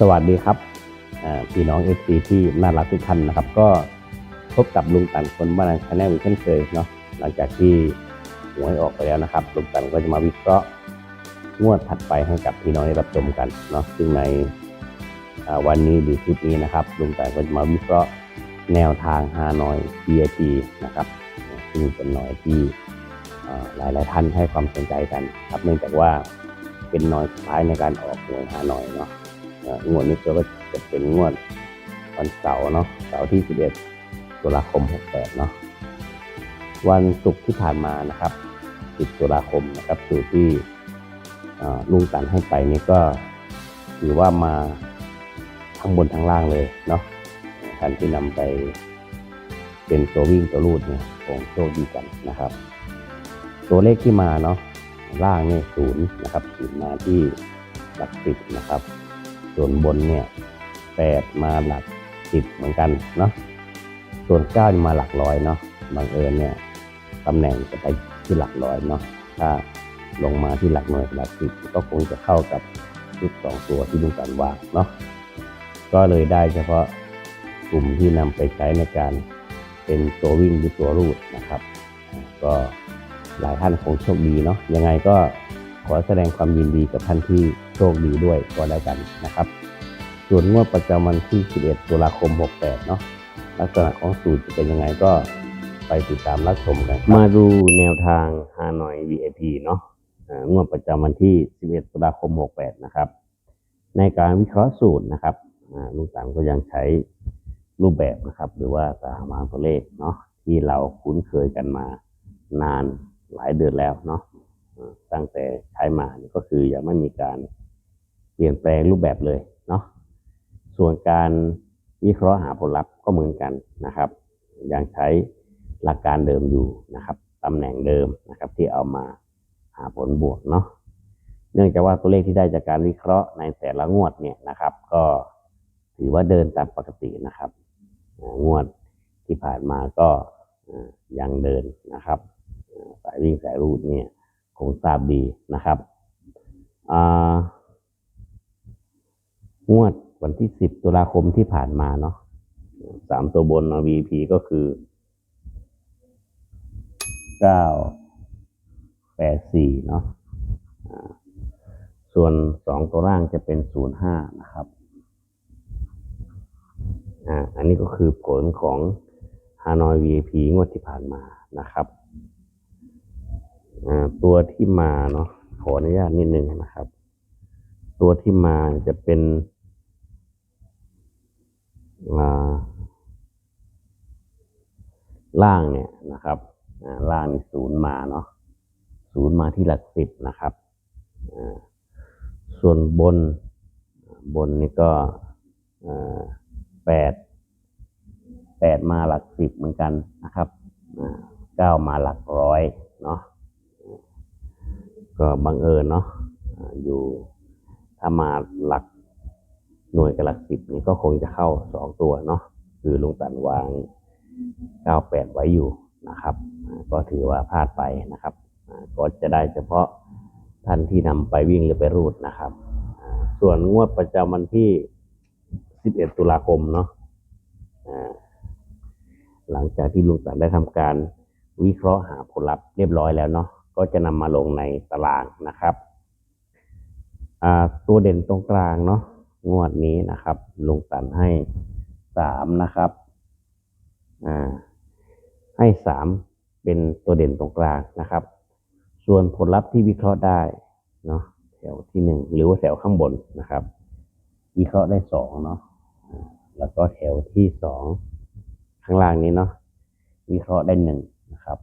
สวัสดีครับพี่น้องเอฟซีที่น่ารักทุกท่านนะครับ ก็พบกับลุงตันคนบ้านชาแนลอีกเช่นเคยเนาะหลังจากที่หวยออกไปแล้วนะครับลุงตันก็จะมาวิเคราะห์งวดถัดไปให้กับพี่น้องได้รับชมกันเนาะซึ่งในวันนี้หรือคลิปนี้นะครับลุงตันก็จะมาวิเคราะห์แนวทางฮานอย PAP นะครับซึ่งเป็นหน่อยที่หลายหลายๆท่านให้ความสนใจกันครับเนื่องจากว่าเป็นหน่อยสุดท้ายในการออกหวยฮานอยเนาะ งวดนี้ก็จะเป็นงวดวันเสาร์เนาะเสาร์ที่ 11 ตุลาคม 68 เนาะวันศุกร์ที่ผ่านมานะครับ 10 ตุลาคมนะครับสูตรที่ลุงตันให้ไปนี่ก็ถือว่ามาทั้งบนทั้งล่างเลยเนาะท่านที่นำไปเป็นตัววิ่งตัวรูดเนี่ยคงโชคดีกันนะครับ ตัวเลขที่มาเนาะล่างเนี่ยศูนย์นะครับศูนย์มาที่หลักสิบนะครับ ส่วนบนเนี่ยแปดมาหลักสิบเหมือนกันเนาะส่วนเก้ามาหลักร้อยเนาะบังเอิญเนี่ยตำแหน่งจะไปที่หลักร้อยเนาะถ้าลงมาที่หลักหน่วยหลักสิบก็คงจะเข้ากับชุดสองตัวที่ลุงสันวางเนาะก็เลยได้เฉพาะกลุ่มที่นำไปใช้ในการเป็นตัววิ่งหรือตัวรูดนะครับ ก็หลายท่านคงโชคดีเนาะยังไงก็ขอแสดงความยินดีกับท่านที่ โชคดีด้วยก็แล้วกันนะครับ ส่วนงวดประจำวันที่ 11 ตุลาคม 68 เนาะลักษณะของสูตรจะเป็นยังไงก็ไปติดตามรับชมกัน มาดูแนวทางฮานอย VIP เนาะงวดประจำวันที่ 11 ตุลาคม 68 นะครับ ในการวิเคราะห์สูตรนะครับลุงตังก็ยังใช้รูปแบบนะครับ หรือว่าตารางตัวเลขเนาะที่เราคุ้นเคยกันมานานหลายเดือนแล้วเนาะตั้งแต่ใช้มานี่ก็คือยังไม่มีการ เปลี่ยนแปลงรูปแบบเลยเนาะส่วนการวิเคราะห์หาผลลัพธ์ก็เหมือนกันนะครับ ยังใช้หลักการเดิมอยู่นะครับตำแหน่งเดิมนะครับที่เอามาหาผลบวกเนาะเนื่องจากว่าตัวเลขที่ได้จากการวิเคราะห์ในแต่ละงวดเนี่ยนะครับ ก็ถือว่าเดินตามปกตินะครับ งวดที่ผ่านมาก็ยังเดินนะครับสายวิ่งสายรูดเนี่ยคงทราบดีนะครับอ่า งวดวันที่10ตุลาคมที่ผ่านมาเนาะสามตัวบน VP ก็คือ9 84เนาะส่วนสองตัวล่างจะเป็นศูนย์ห้านะครับอ่าอันนี้ก็คือผลของฮานอย VIP งวดที่ผ่านมานะครับอ่าตัวที่มาเนาะขออนุญาตนิดนึงนะครับ ตัวที่มาจะเป็น ล่างเนี่ยนะครับล่างนี่ศูนย์มาเนาะศูนย์มาที่หลักสิบนะครับส่วนบนบนนี่ก็แปดแปดมาหลักสิบเหมือนกันนะครับเก้ามาหลักร้อยเนาะก็บังเอิญเนาะอ่าอยู่ถ้ามาหลัก หน่วยกับหลักสิบนี่ก็คงจะเข้าสองตัวเนาะคือลุงตันวางเก้าแปดไว้อยู่นะครับ ก็ถือว่าพลาดไปนะครับ ก็จะได้เฉพาะท่านที่นำไปวิ่งหรือไปรูดนะครับ ส่วนงวดประจำวันที่ 11 ตุลาคมเนาะหลังจากที่ลุงตันได้ทำการวิเคราะห์หาผลลัพธ์เรียบร้อยแล้วเนาะก็จะนำมาลงในตารางนะครับ ตัวเด่นตรงกลางเนาะ งวดนี้นะครับลุงตันให้สามนะครับอ่าให้สามเป็นตัวเด่นตรงกลางนะครับ ส่วนผลลัพธ์ที่วิเคราะห์ได้เนาะแถวที่หนึ่งหรือว่าแถวข้างบนนะครับ วิเคราะห์ได้สองเนาะแล้วก็แถวที่สองข้างล่างนี้เนาะวิเคราะห์ได้หนึ่งนะครับ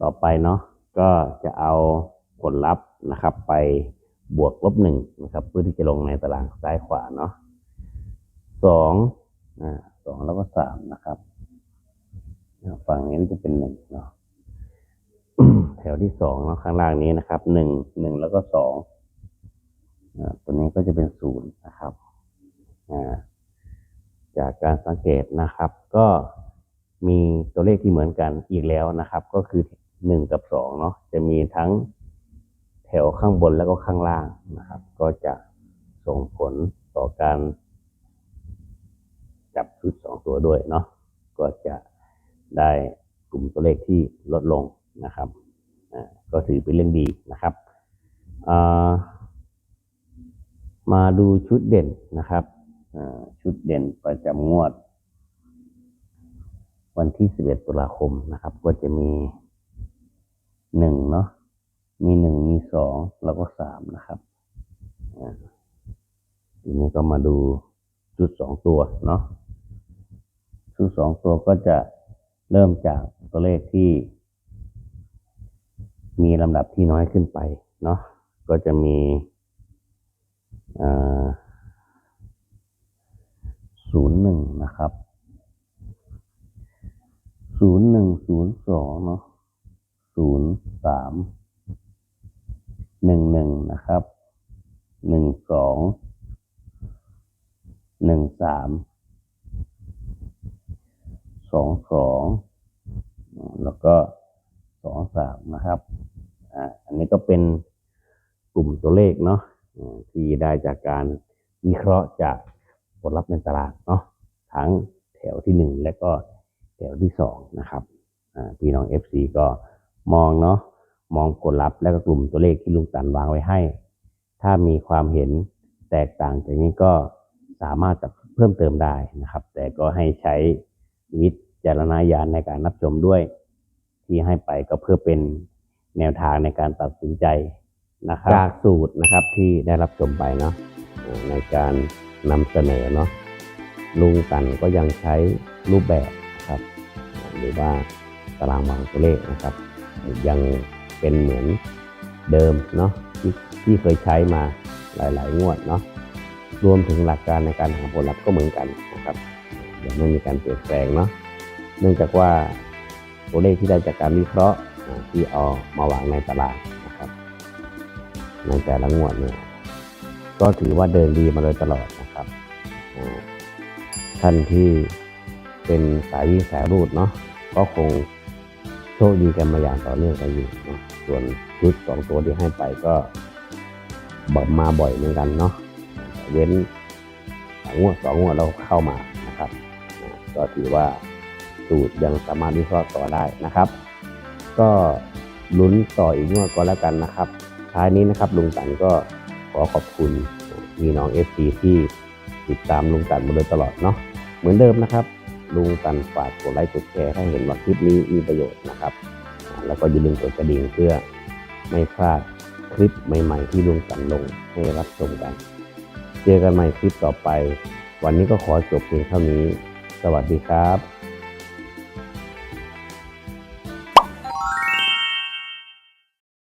ต่อไปเนาะก็จะเอาผลลัพธ์นะครับไป บวกลบหนึ่งนะครับเพื่อที่จะลงในตารางซ้ายขวาเนาะสองอ่าสองแล้วก็สามนะครับฝั่งนี้จะเป็นหนึ่งเนาะแถวที่สองเนาะข้างล่างนี้นะครับหนึ่งหนึ่งแล้วก็สองอ่าตัวนี้ก็จะเป็นศูนย์นะครับจากการสังเกตนะครับ ก็มีตัวเลขที่เหมือนกันอีกแล้วนะครับ ก็คือหนึ่งกับสองเนาะจะมีทั้ง ถวข้างบนแล้วก็ข้างล่างนะครับ ก็จะส่งผลต่อการ จับชุดสองตัวด้วยเนาะก็จะได้กลุ่มตัวเลขที่ลดลงนะครับก็ถือเป็นเรื่องดีนะครับมาดูชุดเด่นนะครับชุดเด่นประจำงวด วันที่ 11 ตุลาคมนะครับ ก็จะมีหนึ่งเนาะ มีหนึ่งมีสองแล้วก็สามนะครับทีนี้ก็มาดูชุดสองตัวเนาะชุดสองตัวก็จะเริ่มจากตัวเลขที่ มีลำดับที่น้อยขึ้นไปเนาะก็จะมีศูนย์หนึ่งนะครับศูนย์หนึ่งศูนย์สองเนาะศูนย์สาม หนึ่งหนึ่งนะครับหนึ่งสองหนึ่งสามสองสองแล้วก็สองสามนะครับอ่าอันนี้ก็เป็นกลุ่มตัวเลขเนาะที่ได้จากการวิเคราะห์จากผลลัพธ์ในตลาดเนาะทั้งแถวที่หนึ่งและก็แถวที่สองนะครับพี่น้อง FC ก็มองเนาะ มองผลลัพธ์และก็กลุ่มตัวเลขที่ลุงตันวางไว้ให้ ถ้ามีความเห็นแตกต่างจากนี้ก็สามารถจะเพิ่มเติมได้นะครับ แต่ก็ให้ใช้วิจารณญาณในการรับชมด้วย ที่ให้ไปก็เพื่อเป็นแนวทางในการตัดสินใจนะครับจากสูตรนะครับที่ได้รับชมไปเนาะเอ่อในการนำเสนอเนาะลุงตันก็ยังใช้รูปแบบนะครับ หรือว่าตารางวางตัวเลขนะครับ ยัง เป็นเหมือนเดิมเนาะที่ที่เคยใช้มาหลาย ๆ งวดเนาะรวมถึงหลักการในการหาผลลัพธ์ก็เหมือนกันนะครับยังไม่มีการเปลี่ยนแปลงเนาะเนื่องจากว่าตัวเลขที่ได้จากการวิเคราะห์ที่เอามาวางในตลาดนะครับ ในแต่ละงวดเนี่ยก็ถือว่าเดินดีมาโดยตลอดนะครับท่านที่เป็นสายวิ่งสายรูดเนาะก็คง คดีกันมาอย่างต่อเนื่องกันอยู่เนาะส่วนชุดสองตัวที่ให้ไปก็บอกมาบ่อยเหมือนกันเนาะเว้นงวดสองงวดเราเข้ามานะครับก็ถือว่าสูตรยังสามารถวิเคราะห์ต่อได้นะครับ ก็ลุ้นต่ออีกงวดก็แล้วกันนะครับท้ายนี้นะครับลุงตันก็ขอขอบคุณมีน้องเอฟซีที่ติดตามลุงตันมาโดยตลอดเนาะเหมือนเดิมนะครับ ลุงตันฝากกดไลค์กดแชร์ถ้าเห็นว่าคลิปนี้มีประโยชน์นะครับ แล้วก็อย่าลืมกดกระดิ่งเพื่อไม่พลาดคลิปใหม่ ๆ ที่ลุงตันลงให้รับชมกัน เจอกันใหม่คลิปต่อไป วันนี้ก็ขอจบเพียงเท่านี้ สวัสดีครับ